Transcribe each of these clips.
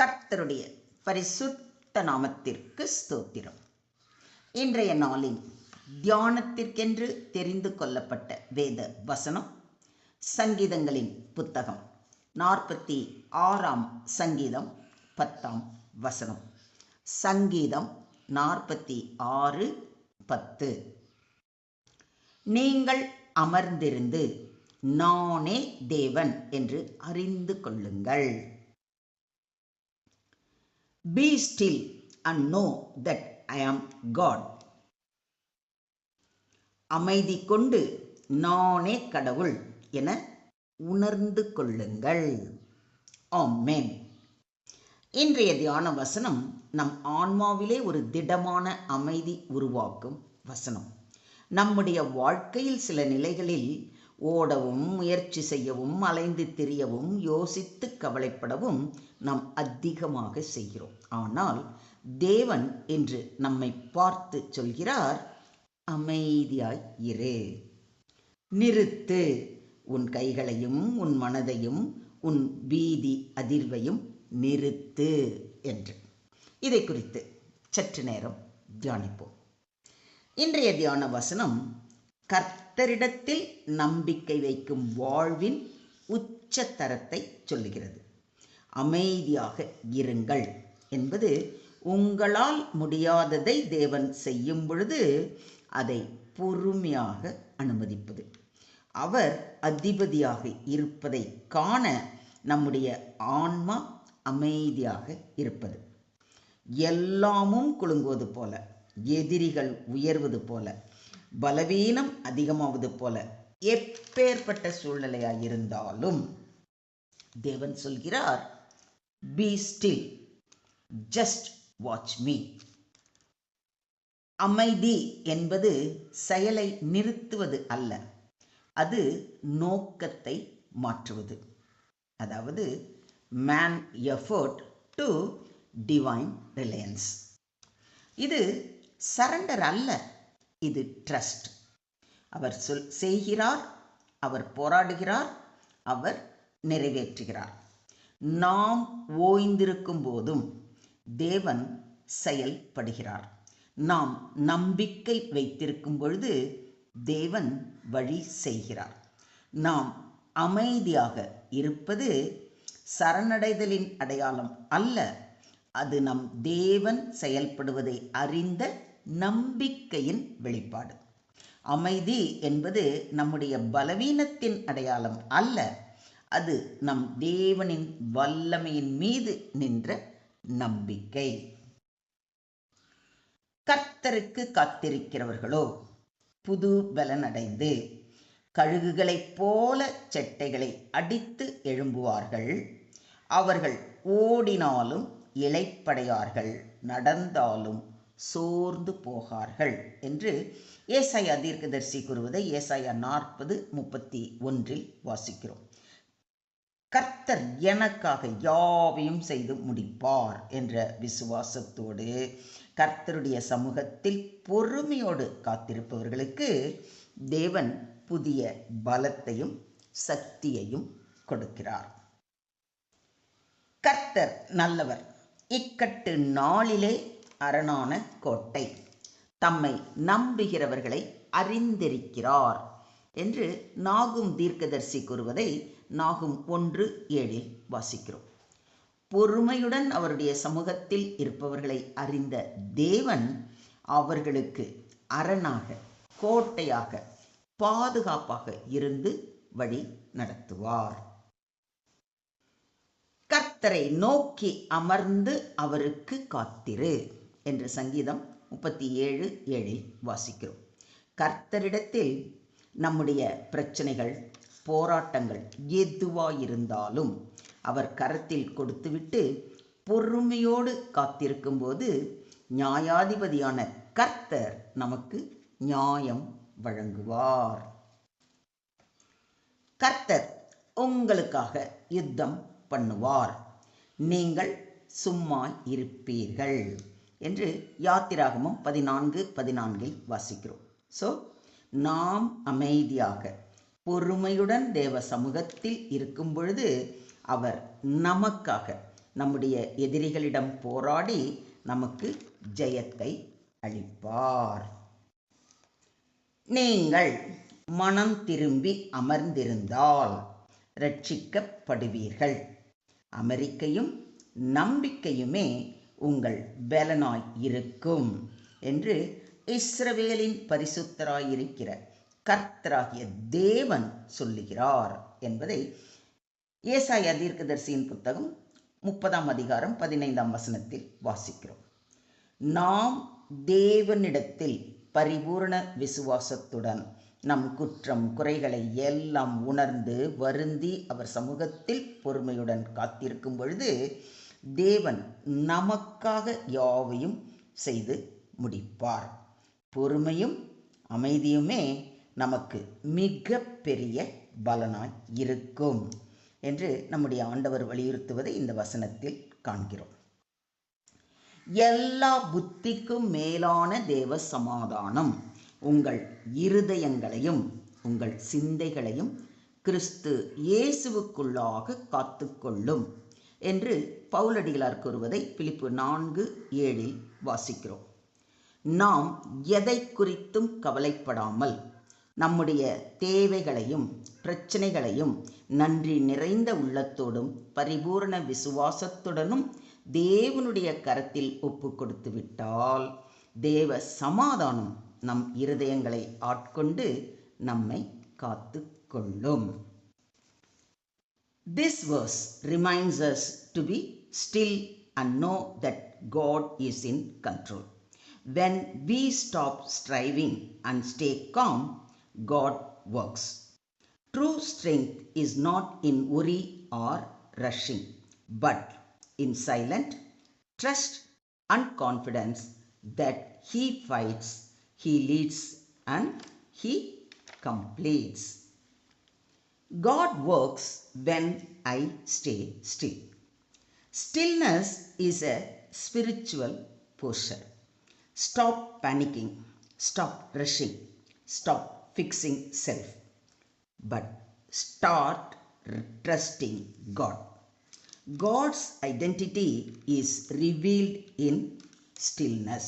கர்த்தருடைய பரிசுத்த நாமத்திற்கு ஸ்தோத்திரம். இன்றைய நாளின் தியானத்திற்கென்று தெரிந்து கொள்ளப்பட்ட வேத வசனம் சங்கீதங்களின் புத்தகம். நாற்பத்தி ஆறாம் சங்கீதம் பத்தாம் வசனம். சங்கீதம் நாற்பத்தி ஆறு பத்து. நீங்கள் அமர்ந்திருந்து நானே தேவன் என்று அறிந்து கொள்ளுங்கள். Be still and know that I am God அமைதி கொண்டு நானே கடவுள் என உணர்ந்து கொள்ளுங்கள். ஆமென். இன்றைய தியான வசனம் நம் ஆன்மாவிலே ஒரு திடமான அமைதி உருவாக்கும் வசனம். நம்முடைய வாழ்க்கையில் சில நிலைகளில் ஓடவும் முயற்சி செய்யவும் அலைந்து திரியவும் யோசித்து கவலைப்படவும் நாம் அதிகமாக செய்கிறோம். ஆனால் தேவன் என்று நம்மை பார்த்து சொல்கிறார் அமைதியாய் இரு. நிறுத்து. உன் கைகளையும் உன் மனதையும் உன் பீதி அதிர்வையும் நிறுத்து என்று. இதை குறித்து சற்று நேரம் தியானிப்போம். இன்றைய தியான வசனம் கர்த்தரிடத்தில் நம்பிக்கை வைக்கும் வாழ்வின் உச்சத்தரத்தை சொல்லுகிறது. அமைதியாக இருங்கள் என்பது உங்களால் முடியாததை தேவன் செய்யும் பொழுது அதை பொறுமையாக அனுமதிப்பது. அவர் அதிபதியாக இருப்பதை காண நம்முடைய ஆன்மா அமைதியாக இருப்பது. எல்லாமும் குலுங்குவது போல எதிரிகள் உயர்வது போல பலவீனம் அதிகமாவது போல எப்பேற்பட்ட சூழ்நிலையாக இருந்தாலும் தேவன் சொல்கிறார் be still just watch me அமைதி என்பது செயலை நிறுத்துவது அல்ல அது நோக்கத்தை மாற்றுவது. அதாவது man effort to divine reliance இது சரண்டர் அல்ல இது ட்ரஸ்ட் அவர் சொல் செய்கிறார் அவர் போராடுகிறார் அவர் நிறைவேற்றுகிறார். நாம் ஓய்ந்திருக்கும் போதும் தேவன் செயல்படுகிறார். நாம் நம்பிக்கை வைத்திருக்கும் பொழுது தேவன் வழி செய்கிறார். நாம் அமைதியாக இருப்பது சரணடைதலின் அடையாளம் அல்ல அது நம் தேவன் செயல்படுவதை அறிந்த நம்பிக்கையின் வெளிப்பாடு. அமைதி என்பது நம்முடைய பலவீனத்தின் அடையாளம் அல்ல அது நம் தேவனின் வல்லமையின் மீது நின்ற நம்பிக்கை. கர்த்தருக்கு காத்திருக்கிறவர்களோ புது பலனடைந்து கழுகுகளைப் போல செட்டைகளை அடித்து எழும்புவார்கள். அவர்கள் ஓடினாலும் இலைப்படையார்கள் நடந்தாலும் சோர்ந்து போகார்கள் என்று ஏசாயா தீர்க்கதரிசி கூறுவதை ஏசாயா நாற்பது முப்பத்தி ஒன்றில் வாசிக்கிறோம். கர்த்தர் எனக்காக யாவையும் செய்து முடிப்பார் என்ற விசுவாசத்தோடு கர்த்தருடைய சமூகத்தில் பொறுமையோடு காத்திருப்பவர்களுக்கு தேவன் புதிய பலத்தையும் சக்தியையும் கொடுக்கிறார். கர்த்தர் நல்லவர். இக்கட்டு நாளிலே அரணான கோட்டை. தம்மை நம்புகிறவர்களை அறிந்திருக்கிறார் என்று நாகும் தீர்க்கதர்சி கூறுவதை நாகும் ஒன்று ஏழில் வாசிக்கிறோம். பொறுமையுடன் அவருடைய சமூகத்தில் இருப்பவர்களை அறிந்த தேவன் அவர்களுக்கு அரணாக கோட்டையாக பாதுகாப்பாக இருந்து வழி நடத்துவார். கர்த்தரை நோக்கி அமர்ந்து அவருக்கு காத்திரு என்று சங்கீதம் முப்பத்தி ஏழு ஏழில் வாசிக்கிறோம். கர்த்தரிடத்தில் நம்முடைய பிரச்சனைகள் போராட்டங்கள் எதுவாயிருந்தாலும் அவர் கரத்தில் கொடுத்துவிட்டு பொறுமையோடு காத்திருக்கும்போது நியாயாதிபதியான கர்த்தர் நமக்கு நியாயம் வழங்குவார். கர்த்தர் உங்களுக்காக யுத்தம் பண்ணுவார். நீங்கள் சும்மா இருப்பீர்கள் என்று யாத்திராகமும் பதினான்கு பதினான்கில் வாசிக்கிறோம். ஸோ நாம் அமைதியாக பொறுமையுடன் தேவ சமூகத்தில் இருக்கும் பொழுது அவர் நமக்காக நம்முடைய எதிரிகளிடம் போராடி நமக்கு ஜெயத்தை அளிப்பார். நீங்கள் மனம் திரும்பி அமர்ந்திருந்தால் ரட்சிக்கப்படுவீர்கள். அமெரிக்கையும் நம்பிக்கையுமே உங்கள் பலனாய் இருக்கும் என்று இஸ்ரவேலின் பரிசுத்தராயிருக்கிற கர்த்தராகிய தேவன் சொல்லுகிறார் என்பதை ஏசாய தீர்க்கதரிசியின் புத்தகம் முப்பதாம் அதிகாரம் பதினைந்தாம் வசனத்தில் வாசிக்கிறோம். நாம் தேவனிடத்தில் பரிபூர்ண விசுவாசத்துடன் நம் குற்றம் குறைகளை எல்லாம் உணர்ந்து வருந்தி அவர் சமூகத்தில் பொறுமையுடன் காத்திருக்கும் பொழுது தேவன் நமக்காக யாவையும் செய்து முடிப்பார். பொறுமையும் அமைதியுமே நமக்கு மிக பெரிய பலனாய் இருக்கும் என்று நம்முடைய ஆண்டவர் வலியுறுத்துவதை இந்த வசனத்தில் காண்கிறோம். எல்லா புத்திக்கும் மேலான தேவ சமாதானம். உங்கள் இருதயங்களையும் உங்கள் சிந்தைகளையும் கிறிஸ்து இயேசுவுக்குள்ளாக காத்துக்கொள்ளும் என்று பவுலடிகளார் கூறுவதை பிலிப்பு நான்கு ஏழில் வாசிக்கிறோம். நாம் எதை குறித்தும் கவலைப்படாமல் நம்முடைய தேவைகளையும் பிரச்சனைகளையும் நன்றி நிறைந்த உள்ளத்தோடும் பரிபூர்ண விசுவாசத்துடனும் தேவனுடைய கரத்தில் ஒப்பு கொடுத்து விட்டால் தேவ சமாதானம் நம் இருதயங்களை ஆட்கொண்டு நம்மை காத்து கொள்ளும் This verse reminds us to be still and know that God is in control. When we stop striving and stay calm, God works. True strength is not in worry or rushing, but in silent trust and confidence that He fights, he leads, and He completes. God works when I stay still. Stillness is a spiritual posture. Stop panicking, stop rushing, stop fixing self, but start trusting God. God's identity is revealed in stillness.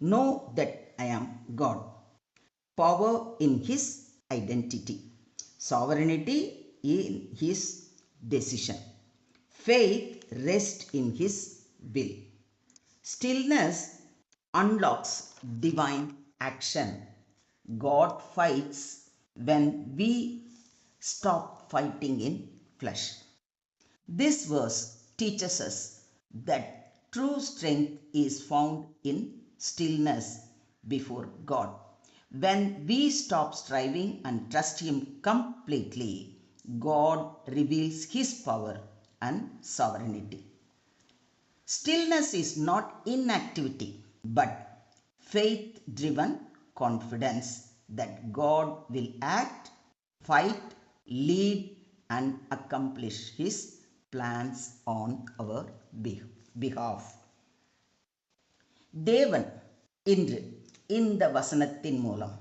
Know that I am God. Power in His identity, sovereignty in His decision, faith rests in His will. Stillness unlocks divine action. God fights when we stop fighting in flesh. This verse teaches us that true strength is found in stillness before God. When we stop striving and trust Him completely, God reveals His power and sovereignty. Stillness is not inactivity, but faith driven confidence that God will act, fight, lead, and accomplish His plans on our be- behalf. தேவன் இன்று இந்த வசனத்தின் மூலம்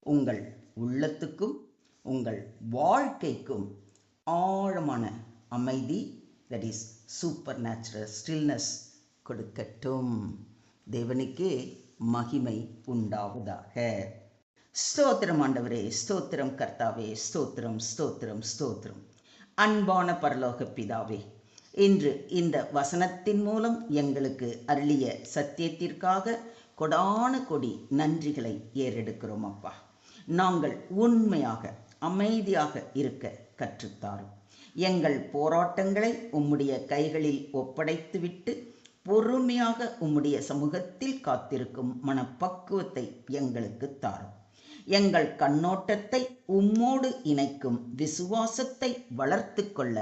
உங்கள் உள்ளத்துக்கும் உங்கள் வாழ்க்கைக்கும் ஆழமான அமைதி that is supernatural stillness கொடுக்கட்டும். தேவனுக்கே மகிமை உண்டாவதாக. ஸ்தோத்திரம் ஆண்டவரே ஸ்தோத்திரம் கர்த்தாவே ஸ்தோத்திரம் ஸ்தோத்திரம் ஸ்தோத்திரம். அன்பான பரலோக பிதாவே இன்று இந்த வசனத்தின் மூலம் எங்களுக்கு அருளிய சத்தியத்திற்காக கொடான கொடி நன்றிகளை ஏறெடுக்கிறோம் அப்பா. நாங்கள் உண்மையாக அமைதியாக இருக்க கற்றுத்தாரும். எங்கள் போராட்டங்களை உம்முடைய கைகளில் ஒப்படைத்துவிட்டு பொறுமையாக உம்முடைய சமூகத்தில் காத்திருக்கும் மனப்பக்குவத்தை எங்களுக்கு தாரும். எங்கள் கண்ணோட்டத்தை உம்மோடு இணைக்கும் விசுவாசத்தை வளர்த்து கொள்ள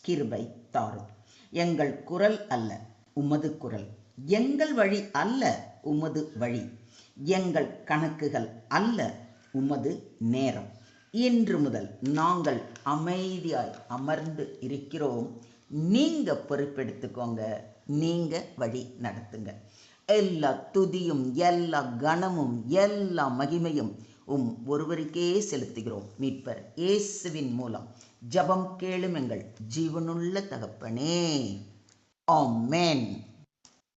கிருபை தாரும். எங்கள் குரல் அல்ல உமது குரல். எங்கள் வழி அல்ல உமது வழி. எங்கள் கணக்குகள் அல்ல உமது நேரம். இன்று முதல் நாங்கள் அமைதியாய் அமர்ந்து இருக்கிறோம். நீங்க பொறுப்பெடுத்துக்கோங்க. நீங்க வழி நடத்துங்க. எல்லா துதியும் எல்லா கனமும் எல்லா மகிமையும் உம் ஒருவருக்கே செலுத்துகிறோம். மீட்பர் இயேசுவின் மூலம். ஜபம் கேளும் எங்கள் ஜீவனுள்ள தகப்பனே. ஆமேன்.